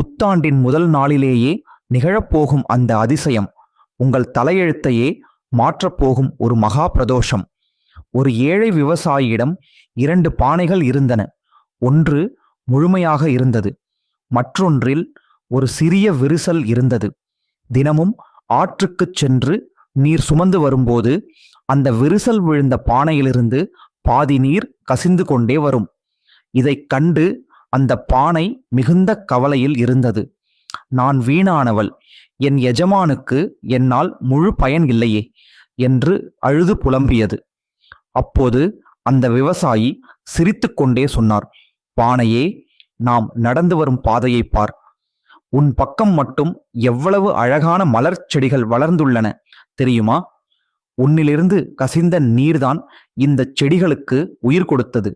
புத்தாண்டின் முதல் நாளிலேயே நிகழப்போகும் அந்த அதிசயம். உங்கள் தலையெழுத்தையே மாற்றப்போகும் ஒரு மகா பிரதோஷம் ஒரு ஏழை விவசாயியிடம் இரண்டு பானைகள் இருந்தன. ஒன்று முழுமையாக இருந்தது. மற்றொன்றில் ஒரு சிறிய விரிசல் இருந்தது. தினமும் ஆற்றுக்குச் சென்று நீர் சுமந்து வரும்போது அந்த விரிசல் விழுந்த பானையிலிருந்து பாதி நீர் கசிந்து கொண்டே வரும். இதைக் கண்டு அந்த பானை மிகுந்த கவலையில் இருந்தது. நான் வீணானவள். என் எஜமானுக்கு என்னால் முழு பயன் இல்லையே என்று அழுது புலம்பியது. அப்போது அந்த விவசாயி சிரித்துக்கொண்டே சொன்னார் பானையே நாம் நடந்து வரும் பாதையை பார். உன் பக்கம் மட்டும் எவ்வளவு அழகான மலர் செடிகள் வளர்ந்துள்ளன தெரியுமா? உன்னிலிருந்து கசிந்த நீர்தான் இந்த செடிகளுக்கு உயிர் கொடுத்தது.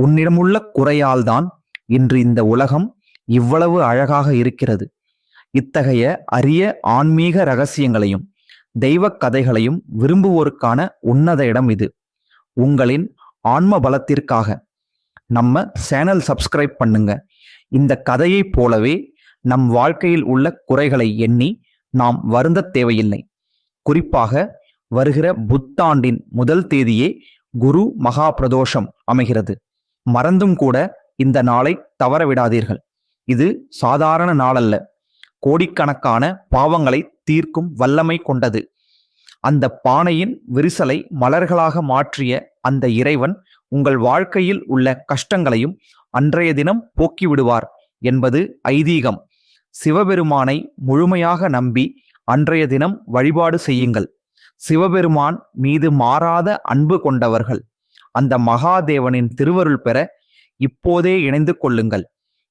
உன்னிடமுள்ள குறையால்தான் இன்று இந்த உலகம் இவ்வளவு அழகாக இருக்கிறது. இத்தகைய அரிய ஆன்மீக ரகசியங்களையும் தெய்வக் கதைகளையும் விரும்புவோருக்கான உன்னத இடம் இது. உங்களின் ஆன்ம பலத்திற்காக நம்ம சேனல் சப்ஸ்கிரைப் பண்ணுங்க. இந்த கதையைப் போலவே நம் வாழ்க்கையில் உள்ள குறைகளை எண்ணி நாம் வருந்த தேவையில்லை. குறிப்பாக வருகிற புத்தாண்டின் முதல் தேதியே குரு மகா பிரதோஷம் அமைகிறது. மறந்தும் கூட இந்த நாளை தவற விடாதீர்கள் இது சாதாரண நாளல்ல. கோடிக்கணக்கான பாவங்களை தீர்க்கும் வல்லமை கொண்டது. அந்த பானையின் விரிசலை மலர்களாக மாற்றிய அந்த இறைவன் உங்கள் வாழ்க்கையில் உள்ள கஷ்டங்களையும் அன்றைய தினம் போக்கிவிடுவார் என்பது ஐதீகம். சிவபெருமானை முழுமையாக நம்பி அன்றைய தினம் வழிபாடு செய்யுங்கள். சிவபெருமான் மீது மாறாத அன்பு கொண்டவர்கள். அந்த மகாதேவனின் திருவருள் பெற இப்போதே இணைந்து கொள்ளுங்கள்.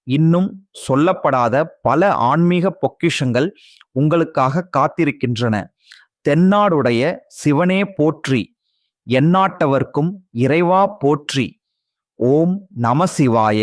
இன்னும் சொல்லப்படாத பல ஆன்மீக பொக்கிஷங்கள் உங்களுக்காக காத்திருக்கின்றன. தென்னாடுடைய சிவனே போற்றி எந்நாட்டவர்க்கும் இறைவா போற்றி. ஓம் நம சிவாய.